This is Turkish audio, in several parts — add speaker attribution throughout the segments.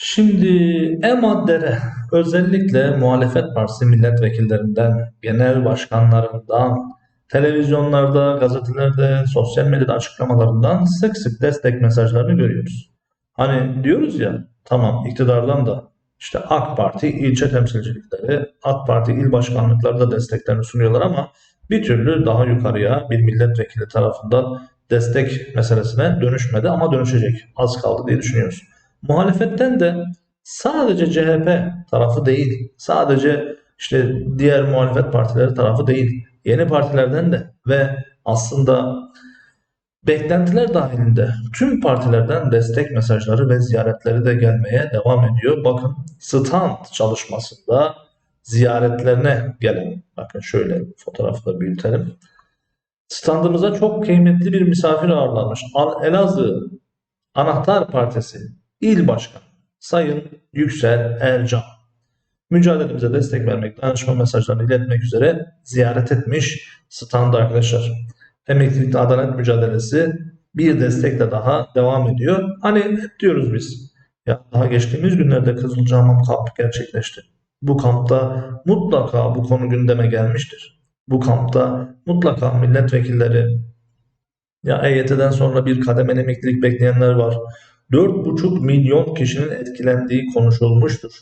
Speaker 1: Şimdi e-maddere özellikle muhalefet partisi milletvekillerinden, genel başkanlarından, televizyonlarda, gazetelerde, sosyal medyada açıklamalarından sık sık destek mesajlarını görüyoruz. Hani diyoruz ya tamam iktidardan da işte AK Parti ilçe temsilcilikleri, AK Parti il başkanlıkları da desteklerini sunuyorlar ama bir türlü daha yukarıya bir milletvekili tarafından destek meselesine dönüşmedi ama dönüşecek. Az kaldı diye düşünüyoruz. Muhalefetten de sadece CHP tarafı değil, sadece işte diğer muhalefet partileri tarafı değil, yeni partilerden de ve aslında beklentiler dahilinde tüm partilerden destek mesajları ve ziyaretleri de gelmeye devam ediyor. Bakın stand çalışmasında ziyaretlerine gelen, bakın şöyle fotoğrafı da büyütelim. Standımıza çok kıymetli bir misafir ağırlanmış. Elazığ Anahtar Partisi İl Başkanı Sayın Yüksel Ercan mücadelemize destek vermek, danışma mesajlarını iletmek üzere ziyaret etmiş standı arkadaşlar. Emeklilikte adalet mücadelesi bir destekle daha devam ediyor. Hani hep diyoruz biz. Ya daha geçtiğimiz günlerde Kızılcahamam kampı gerçekleşti. Bu kampta mutlaka bu konu gündeme gelmiştir. Bu kampta mutlaka milletvekilleri ya EYT'den sonra bir kademeli emeklilik bekleyenler var. 4,5 milyon kişinin etkilendiği konuşulmuştur.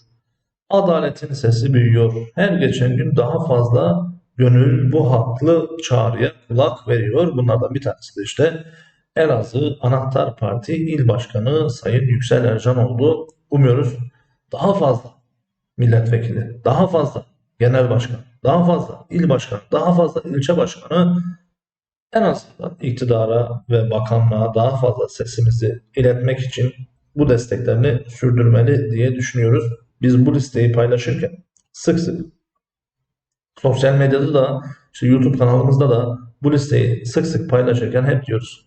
Speaker 1: Adaletin sesi büyüyor. Her geçen gün daha fazla gönül bu haklı çağrıya kulak veriyor. Bunlardan bir tanesi de işte Elazığ Anahtar Parti İl Başkanı Sayın Yüksel Ercan oldu. Umuyoruz daha fazla milletvekili, daha fazla genel başkan, daha fazla il başkanı, daha fazla ilçe başkanı en azından iktidara ve bakanlığa daha fazla sesimizi iletmek için bu desteklerini sürdürmeli diye düşünüyoruz. Biz bu listeyi paylaşırken sık sık sosyal medyada da işte YouTube kanalımızda da bu listeyi sık sık paylaşırken hep diyoruz.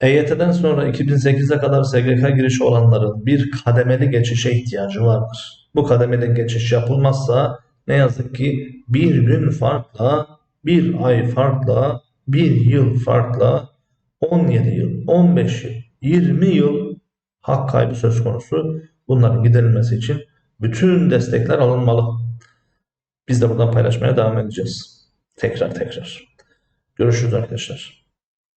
Speaker 1: EYT'den sonra 2008'e kadar SGK girişi olanların bir kademeli geçişe ihtiyacı vardır. Bu kademeli geçiş yapılmazsa ne yazık ki bir gün farkla, bir ay farkla, bir yıl farkla 17 yıl, 15 yıl, 20 yıl hak kaybı söz konusu. Bunların giderilmesi için bütün destekler alınmalı. Biz de buradan paylaşmaya devam edeceğiz. Tekrar tekrar. Görüşürüz arkadaşlar.